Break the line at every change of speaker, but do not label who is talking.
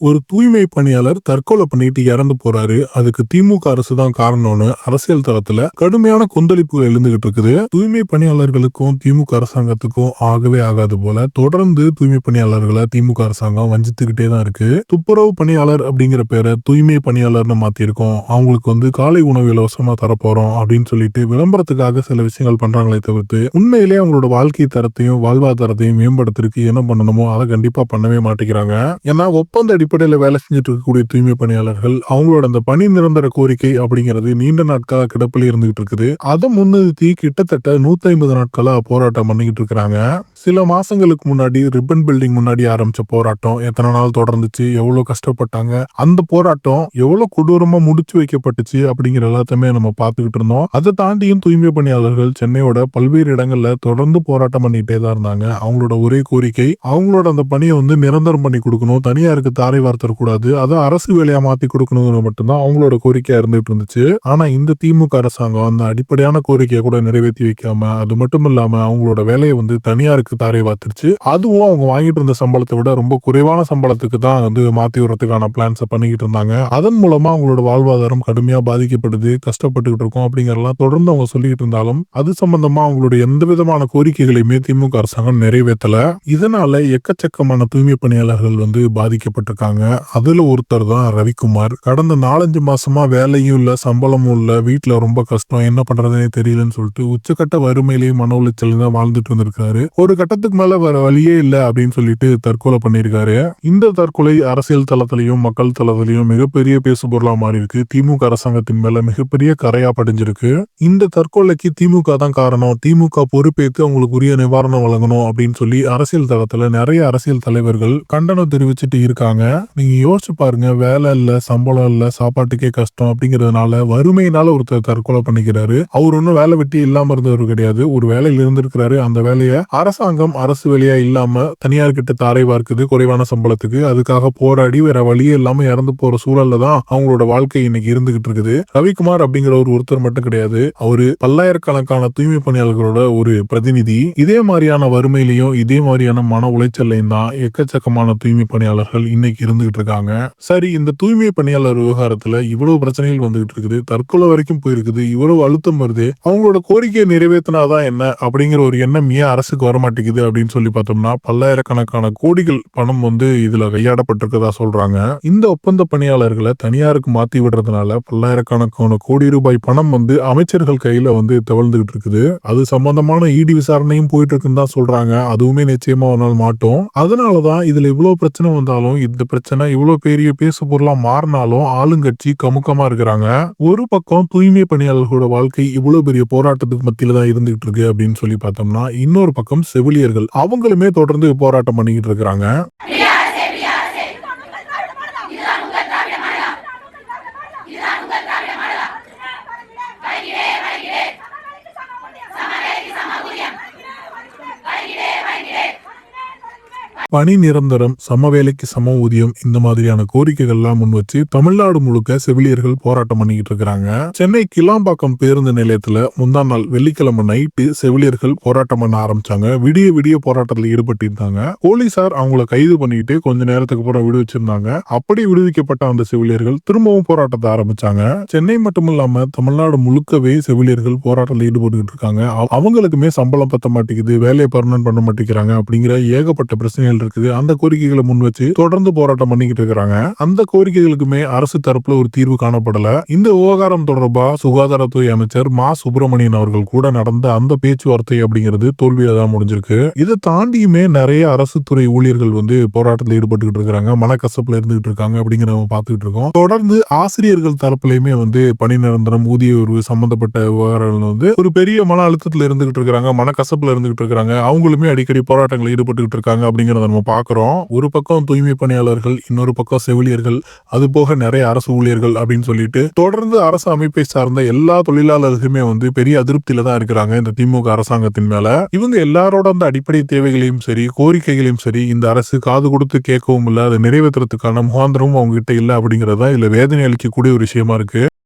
ஒரு தூய்மை பணியாளர் தற்கொலை பண்ணிட்டு இறந்து போறாரு. அதுக்கு திமுக அரசு தான் காரணம்னு அரசியல் தளத்துல கடுமையான கொந்தளிப்புகள் எழுந்துகிட்டு இருக்குது. தூய்மை பணியாளர்களுக்கும் திமுக அரசாங்கத்துக்கும் ஆகவே ஆகாது போல தொடர்ந்து தூய்மை பணியாளர்களை திமுக அரசாங்கம் வஞ்சித்துக்கிட்டே தான் இருக்கு. துப்புரவு பணியாளர் அப்படிங்கிற பேரை தூய்மை பணியாளர்னு மாத்திருக்கோம் அவங்களுக்கு வந்து காலை உணவு இலவசமா தரப்போறோம் அப்படின்னு சொல்லிட்டு விளம்பரத்துக்காக சில விஷயங்கள் பண்றாங்களே தவிர்த்து உண்மையிலேயே அவங்களோட வாழ்க்கை தரத்தையும் வாழ்வாதாரத்தையும் மேம்படுத்துறதுக்கு என்ன பண்ணணுமோ அதை கண்டிப்பா பண்ணவே மாட்டேங்கிறாங்க. ஏன்னா ஒப்பந்த அடிப்படையில் வேலை செஞ்சுட்டு இருக்கக்கூடிய தூய்மை பணியாளர்கள் அவங்களோட அந்த பணி நிரந்தர கோரிக்கை அப்படிங்கிறது நீண்ட நாட்களாக கிடப்பில் இருந்துகிட்டு இருக்குது. அதை முன்னிறுத்தி கிட்டத்தட்ட நூத்தி ஐம்பது நாட்களா போராட்டம் பண்ணிக்கிட்டு இருக்கிறாங்க. சில மாசங்களுக்கு முன்னாடி ரிப்பன் பில்டிங் முன்னாடி ஆரம்பிச்ச போராட்டம் எத்தனை நாள் தொடர்ந்துச்சு எவ்வளவு கஷ்டப்பட்டாங்க அந்த போராட்டம் எவ்வளவு கொடூரமா முடிச்சு வைக்கப்பட்டுச்சு அப்படிங்கிற எல்லாத்தையுமே நம்ம பார்த்துக்கிட்டு இருந்தோம். அதை தாண்டியும் தூய்மை பணியாளர்கள் சென்னையோட பல்வேறு இடங்கள்ல தொடர்ந்து போராட்டம் பண்ணிட்டே தான் இருந்தாங்க. அவங்களோட ஒரே கோரிக்கை அவங்களோட அந்த பணியை வந்து நிரந்தரம் பண்ணி கொடுக்கணும் தனியாருக்கு தார வார்த்தரக்கூடாது அதை அரசு வேலையா மாத்தி கொடுக்கணுங்கிறது மட்டும்தான் அவங்களோட கோரிக்கையா இருந்துட்டு இருந்துச்சு. ஆனா இந்த திமுக அரசாங்கம் அந்த அடிப்படையான கோரிக்கையை கூட நிறைவேற்றி வைக்காம அது மட்டும் இல்லாம அவங்களோட வேலையை வந்து தனியாருக்கு தாரை வாத்துருச்சு. அதுவும் அவங்க வாங்கிட்டு இருந்த சம்பளத்தை விட ரொம்ப குறைவான சம்பளத்துக்கு தான் வந்து மாத்தி விடுறதுக்கான பிளான்ஸை பண்ணிக்கிட்டு இருந்தாங்க. அதன் மூலமா அவங்களோட வாழ்வாதாரம் கடுமையா பாதிக்கப்படுது கஷ்டப்பட்டுக்கிட்டு இருக்கோம் அப்படிங்கறதெல்லாம் தொடர்ந்து அவங்க சொல்லிட்டு இருந்தாலும் அது சம்பந்தமா அவங்களோட எந்த விதமான கோரிக்கைகளையுமே திமுக அரசாங்கம் நிறைவேற்றல. இதனால எக்கச்சக்கமான தூய்மை பணியாளர்கள் வந்து பாதிக்கப்பட்டிருக்காங்க. அதுல ஒருத்தர் தான் ரவிக்குமார். கடந்த நாலஞ்சு மாசமா வேலையும் இல்ல சம்பளமும் இல்ல வீட்டுல ரொம்ப கஷ்டம். என்ன பண்றதுனே தெரியலன்னு சொல்லிட்டு உச்சக்கட்ட வறுமையிலேயே மன உளைச்சல் தான் வாழ்ந்துட்டு வந்திருக்காரு. ஒரு கட்டத்துக்கு மேல வேற வழியே இல்ல அப்படின்னு சொல்லிட்டு தற்கொலை பண்ணியிருக்காரு. இந்த தற்கொலை அரசியல் தளத்திலையும் மக்கள் தளத்திலையும் மிகப்பெரிய பேசு பொருளா மாறி இருக்கு திமுக அரசாங்கத்தின் மேல மிகப்பெரிய கரையா படிஞ்சிருக்கு. இந்த தற்கொலைக்கு திமுக தான் காரணம். திமுக பொறுப்பேற்று அவங்களுக்கு உரிய நிவாரணம் வழங்கணும் அப்படின்னு சொல்லி அரசியல் தளத்துல நிறைய அரசியல் தலைவர்கள் கண்டனம் தெரிவிச்சுட்டு இருக்காங்க. நீங்க யோசிச்சு பாருங்க வேலை இல்ல சம்பளம் இல்ல சாப்பாட்டுக்கே கஷ்டம் அப்படிங்கறதுனால வறுமையினால ஒருத்தர் தற்கொலை பண்ணிக்கிறாரு. அவர் ஒன்றும் வேலை வெட்டி இல்லாம இருந்தவர் கிடையாது. ஒரு வேலையில இருந்திருக்கிறாரு. அந்த வேலையை அரசாங்கம் அரசு வேலையா இல்லாம தனியார் கிட்ட தாரை பார்க்குது குறைவான சம்பளத்துக்கு. அதுக்காக போராடி வேற வழியே இல்லாம இறந்து போற சூழல்ல தான் அவங்களோட வாழ்க்கை இன்னைக்கு இருந்துகிட்டு இருக்குது. ரவிக்குமார் அப்படிங்கிற ஒரு ஒருத்தர் மட்டும் கிடையாது. அவரு பல்லாயிரக்கணக்கான தூய்மை பணியாளர்களோட ஒரு பிரதிநிதி. இதே மாதிரியான வறுமையிலையும் இதே மாதிரியான மன உளைச்சல்லையும் தான் எக்கச்சக்கமான தூய்மை பணியாளர்கள் இன்னைக்கு இருந்துகிட்டு இருக்காங்க சரி இந்த தூய்மை பணியாளர் விவகாரத்துல இவ்வளவு பிரச்சனைகள் வந்துகிட்டு இருக்குது. தற்கொலை வரைக்கும் போயிருக்குது. இவ்வளவு அழுத்தம் வருது. அவங்களோட கோரிக்கையை நிறைவேற்றினாதான் என்ன? அப்படிங்கிற ஒரு எண்ணம் ஏன் அரசுக்கு வர மாட்டேங்குது அப்படின்னு சொல்லி பார்த்தோம்னா பல்லாயிரக்கணக்கான கோடிகள் பணம் வந்து இதுல கையாடப்பட்டிருக்கதா சொல்றாங்க. இந்த ஒப்பந்த பணியாளர்களை தனியாருக்கு மாத்தி விடுறதுனால பல்லாயிரக்கணக்கான கோடி ரூபாய் பணம் வந்து அமைச்சர்கள் கையில வந்து தவழ்ந்துகிட்டு இருக்குது. அது சம்பந்தமான இடி விசாரணையும் போயிட்டு இருக்குன்னு தான் சொல்றாங்க. அதுவுமே நிச்சயமா ஒரு நாள் மாட்டோம். அதனாலதான் இதுல இவ்வளவு பிரச்சனை வந்தாலும் இந்த பிரச்சனை. இவ்வளவு பெரிய பேசு பொருளா மாறினாலும் ஆளுங்கட்சி கமுக்கமா இருக்கிறாங்க. ஒரு பக்கம் தூய்மை பணியாளர்களோட வாழ்க்கை இவ்வளவு பெரிய போராட்டத்துக்கு மத்தியில தான் இருந்துகிட்டு இருக்கு அப்படின்னு சொல்லி பார்த்தோம்னா இன்னொரு பக்கம் செவிலியர்கள் அவங்களுமே தொடர்ந்து போராட்டம் பண்ணிக்கிட்டு இருக்கிறாங்க. பணி நிரந்தரம் சம வேலைக்கு சம ஊதியம் இந்த மாதிரியான கோரிக்கைகள்லாம் முன் வச்சு தமிழ்நாடு முழுக்க செவிலியர்கள் போராட்டம் பண்ணிக்கிட்டு இருக்கிறாங்க. சென்னை கிளாம்பாக்கம் பேருந்து நிலையத்துல முந்தாம் நாள் வெள்ளிக்கிழமை நைட்டு செவிலியர்கள் போராட்டம் பண்ண ஆரம்பிச்சாங்க. விடிய விடிய போராட்டத்தில் ஈடுபட்டு இருந்தாங்க போலீசார் அவங்கள கைது பண்ணிட்டு கொஞ்ச நேரத்துக்கு அப்புறம் விடுவிச்சிருந்தாங்க அப்படி விடுவிக்கப்பட்ட அந்த செவிலியர்கள் திரும்பவும் போராட்டத்தை ஆரம்பிச்சாங்க. சென்னை மட்டும் இல்லாம தமிழ்நாடு முழுக்கவே செவிலியர்கள் போராட்டத்தில் ஈடுபட்டு இருக்காங்க. அவங்களுக்குமே சம்பளம் பத்த மாட்டேங்குது வேலையை பர்மனன்ட் பண்ண மாட்டேங்கிறாங்க அப்படிங்கிற ஏகப்பட்ட பிரச்சனைகள் இருக்குது. அந்த கோரிக்கைகளை முன் வச்சு தொடர்ந்து போராட்டம் பண்ணிக்கிட்டு இருக்கிறாங்க. அந்த கோரிக்கைகளுக்குமே அரசு தரப்புல ஒரு தீர்வு காணப்படல. இந்த விவகாரம் தொடர்பா சுகாதாரத்துறை அமைச்சர் மா. சுப்பிரமணியன் அவர்கள் கூட நடந்த அந்த பேச்சுவார்த்தை அப்படிங்கிறது தோல்வியில தான் முடிஞ்சிருக்கு. இதை தாண்டியுமே நிறைய அரசு துறை ஊழியர்கள் வந்து போராட்டத்தில் ஈடுபட்டுக்கிட்டு இருக்காங்க மனக்கசப்புல இருந்துகிட்டு இருக்காங்க அப்படிங்கிறத பார்த்துக்கிட்டு இருக்கோம். தொடர்ந்து ஆசிரியர்கள் தரப்புலையுமே வந்து பணி நிரந்தரம் ஊதிய உயர்வு சம்பந்தப்பட்ட விவகாரங்கள் வந்து ஒரு பெரிய மன அழுத்தத்தில் இருந்துகிட்டு இருக்காங்க மனக்கசப்புல இருந்துகிட்டு இருக்காங்க அவங்களுமே அடிக்கடி போராட்டங்கள் ஈடுபட்டுக்கிட்டு இருக்காங்க அப்படிங்கறத நம்ம பார்க்குறோம். ஒரு பக்கம் தூய்மை பணியாளர்கள் இன்னொரு பக்கம் செவிலியர்கள் அது போக நிறைய அரசு ஊழியர்கள் அப்படின்னு சொல்லிட்டு தொடர்ந்து அரசு அமைப்பை சார்ந்த எல்லா தொழிலாளர்களுமே வந்து பெரிய அதிருப்தியில தான் இருக்கிறாங்க இந்த திமுக அரசாங்கத்தின் மேல. இவங்க எல்லாரோட அந்த அடிப்படை தேவைகளையும் சரி கோரிக்கைகளையும் சரி இந்த அரசு காது கொடுத்து கேட்கவும் இல்லை அதை நிறைவேற்றுறதுக்கான முகாந்திரமும் அவங்க கிட்ட இல்லை அப்படிங்கறது தான் இதுல வேதனை அளிக்கக்கூடிய ஒரு விஷயமா இருக்கு.